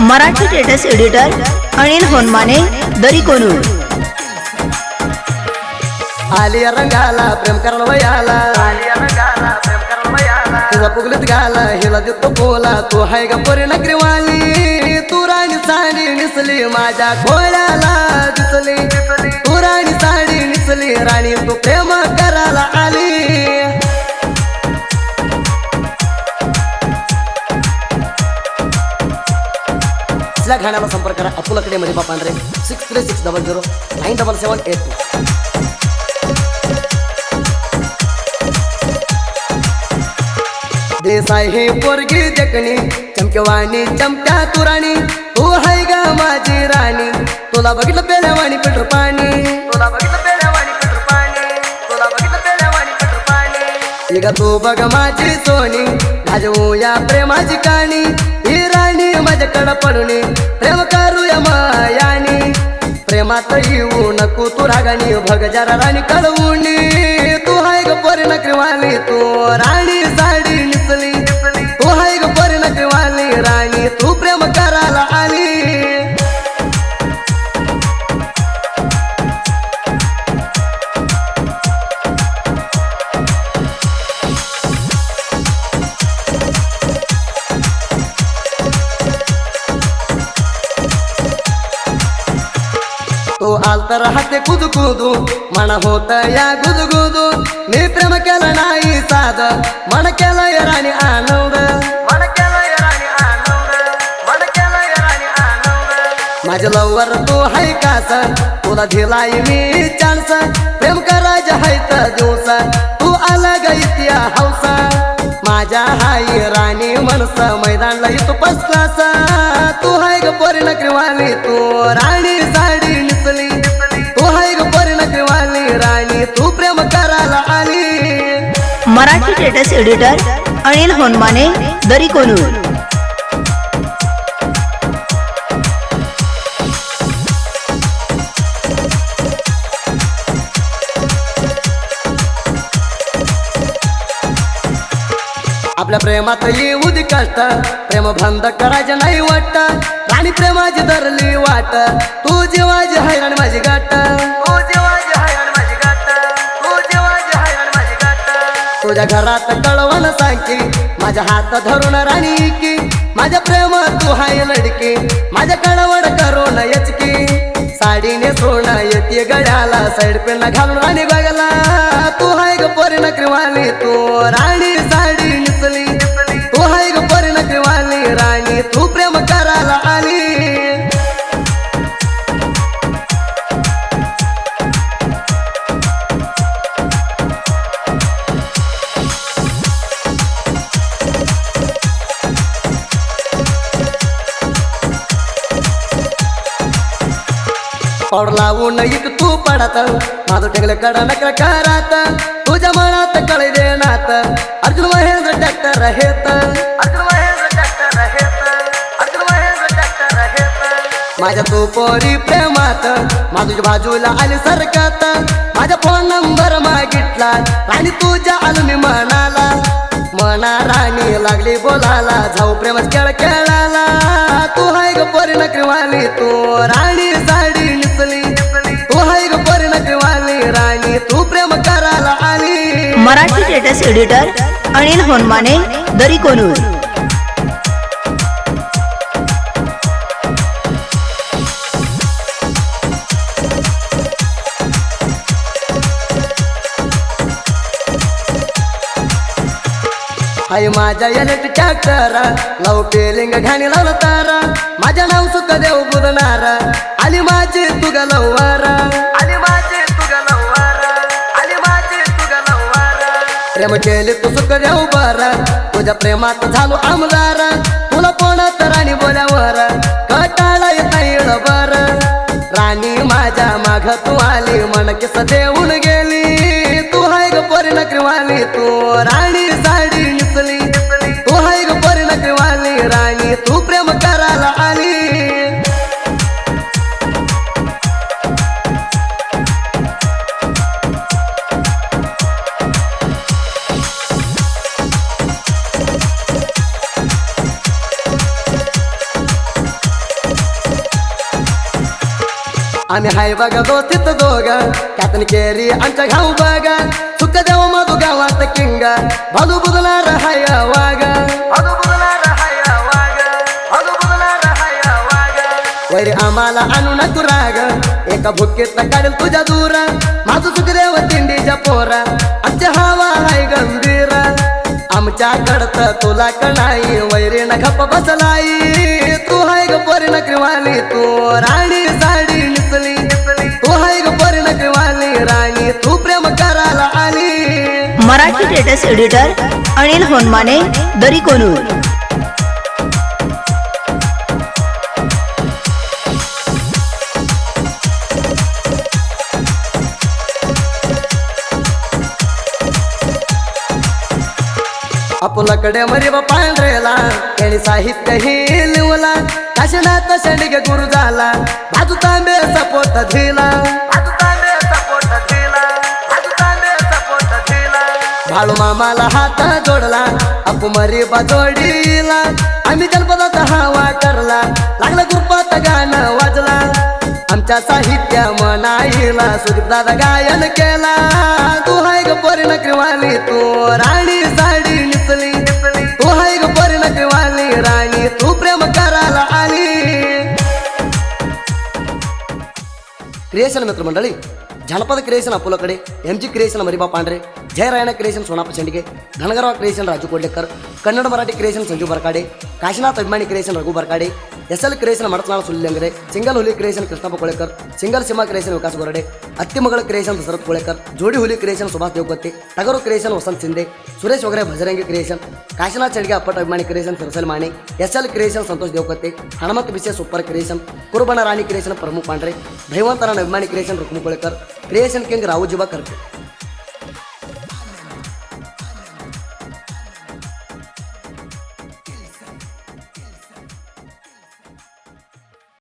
Marathi status editor Anil Honmane Dari Konur. आली रंगाला प्रेम करायला वयाला. तुझा पुगलीत गाला हिला देतो बोला. तू हाय गा पोरी नगरीवाली? तू राणी साडी निसली माझ्या घोड्याला दिसली. तू राणी साडी निसली राणी तू प्रेम करायला आली. आपल्या घाण्याला संपर्क करा. अतुलकडे मध्ये पांढरे. Six three six double zero nine double seven eight two Desai हे पोरगी देखणी चमकवाणी चमक्या तुराणी. तू हाय गा माझी राणी. तुला बघितलं पेल्यावाणी पेट्रोल पाणी. तुला बघितलं पेल्यावाणी पेट्रोल पाणी. तुला बघितलं पेल्यावाणी पेट्रोल पाणी. तू बघ माझी सोनी. माझ्या या प्रेमाची काणी. माझ्याकडं पडून प्रेम करूया मायानी. प्रेमात येऊ नको तू रागानी भग जरा राणी कळवून तो आलत राहते कुद कुदू मन होत या गुदगुदू. मी प्रेम केलं नाही साध मन केलं राणी आनंद. माझ्या लवर तू हाय कास तुला दिलाय मी चान्स. प्रेम करायचं हाय तर दिवस. तू आला ग इतिया हौसा माझ्या हाय राणी मनस. मैदानला येतो पसलास मराठी टेटस एडिटर अनिल होनमाने दरी कोनूर आपल्या प्रेमात येऊ दे कष्ट प्रेम बंद करायचं नाही वाटत. आणि प्रेमाची धरली वाट तू जीवाची हैराण माझी गाडी तुझ्या घरात कळवण सांगकी माझ्या हात धरून राणी की. माझ्या प्रेम तू हाय लडकी. माझ्या कळवण करून यचकी. साडीने सोनं येते गड्याला साईड पेन घालून राणी बघला. तू हाय ग पोरी नकरीवाली तू राणी पावडर लावून एक तू पडत. माझं टेकलं कडा नकर करात. तुझ्या मनात कळे देणात. अर्जुन महेंद्र ट्रॅक्टर हेत माझ्या तू पोरी प्रेमात. माझ्या बाजूला आली सरकत. माझा फोन नंबर मागितला आणि तुझ्या आलो मी म्हणाला मना राणी लागली बोलाला. जाऊ प्रेमात खेळ खेळाला तू हाय ग पोरी नकरीवाली तू राणी मराठी लेटेस्ट एडिटर अनिल होनमाने दरी कोनूर. आई माझ्या याच्यात ट्रॅक्टर लाव पेलिंग घाणी लावलं तारा. माझ्या नाव सुख देव बुधनार. आली माझी तुगा लववार प्रेम केले तू सुख देव बर तुझ्या प्रेमात झालो आमदार. तुला कोणात राणी बोल्यावर कटाळा येता बर राणी माझ्या माग तू आली. मन किस देऊन गेली. तू हाय ग पोरी नकरीवाली तू राणी आम्ही हाय बघा दोस्तीत दोघ. त्यातून केरी आमच्या घाऊ बघा. सुख देव मधु गावात किंग. भालू बुदणार हाय वाग वैरी आम्हाला आणू नको राग. एका भुकेत काढेल तुझ्या दूर. माझं सुखदेव तिंडीच्या पोरा. आमच्या हवा हाय गंभीर. आमच्या कडत तुला कणाई. वैरी न खप बसलाई तू हाय ग परी नकरीवाली तू राणी आली स्टेटस एडिटर अनिल होनमाने दरी कोनूर आपल्याकडे मरे बा पांढरेला यांनी साहित्य ही लिवला काशनाथ शेंडगे गुरु झाला बाजू तांबे सपोत दिला. भाळू मामाला हात जोडला आपू मरी बा आम्ही जनपदाचा हवा करला लागला गुरुपात गाणं वाजला. आमच्या साहित्य मनाईला सुदीप गायन केला. तू हाय ग परी नकरीवाली तू राणी साडी निसली. तू हाय ग परी नकरीवाली राणी तू प्रेम करायला आली. क्रिएशन मित्र मंडळी ಜಲಪದ ಕ್ರಿಯೇಷನ್ ಅಪೋಲೋ ಕಡೆ ಎಂ ಜಿ ಕ್ರಿಯೇಷನ್ ಮರಿಬಾ ಪಾಂಡ್ರೆ ಜಯರಾಯಣ ಕ್ರಿಯೇಷನ್ ಸೋನಾಪ ಚಂಡಿಗೆ ಘನಗರವ ಕ್ರಿಯೇಷನ್ ರಾಜು ಕೋಡ್ಲೆಕರ್, ಕನ್ನಡ ಮರಾಠಿ ಕ್ರಿಯೇಷನ್ ಸಂಜು ಬರ್ಕಾಡೆ, ಕಾಶಿನಾಥ್ ಅಭಿಮಾನಿ creation Raghu Barkade, S L creation ಮಡತನಾಳ ಅಂದರೆ ಸಿಂಗಲ್ ಹುಲಿ ಕ್ರಿಯೇಷನ್ ಕೃಷ್ಣಪ್ಪ ಕೋಳೆಕರ್ ಸಿಂಗಲ್ ಸಿಂಹ ಕ್ರಿಯೇಷನ್ ವಿಕಾಸ್ ಗೊರಡೆ ಅತ್ತಿಮಗಳ ಕ್ರಿಯೇಷನ್ ದಸರತ್ ಕೋಳೇಕರ್, ಜೋಡಿ ಹುಲಿ ಕ್ರಿಯೇಷನ್ ಸುಭಾಷ್ ದೇವಗತ್ತಿ, ಟಗರು ಕ್ರಿಯೇಷನ್ ವಸಂತ್ ಸಿಂಧೆ, ಸುರೇಶ್ ಒಗರೆ ಭಜರಂಗಿ ಕ್ರಿಯೇಷನ್ ಕಾಶಿನಾಥ್ ಚಡ್ಗೆ ಅಪ್ಪಟ ಅಭಿಮಾನಿ ಕ್ರಿಯೇಷನ್ ಸರಸಲ್ ಮಾಣಿ, S L creation Santosh Devakatti Hanamant ವಿಶೇಷ ಸೂಪರ್ ಕ್ರಿಯೇಷನ್ ಕುರುಬಣ ರಾಣಿ ಕ್ರಿಯೇಷನ್ ಪ್ರಮುಖ ಪಾಂಡ್ರೆ ದೈವಂತರನ ಅಭಿಮಾನಿ creation Rukmu Kolekar creation king Raojiba Karge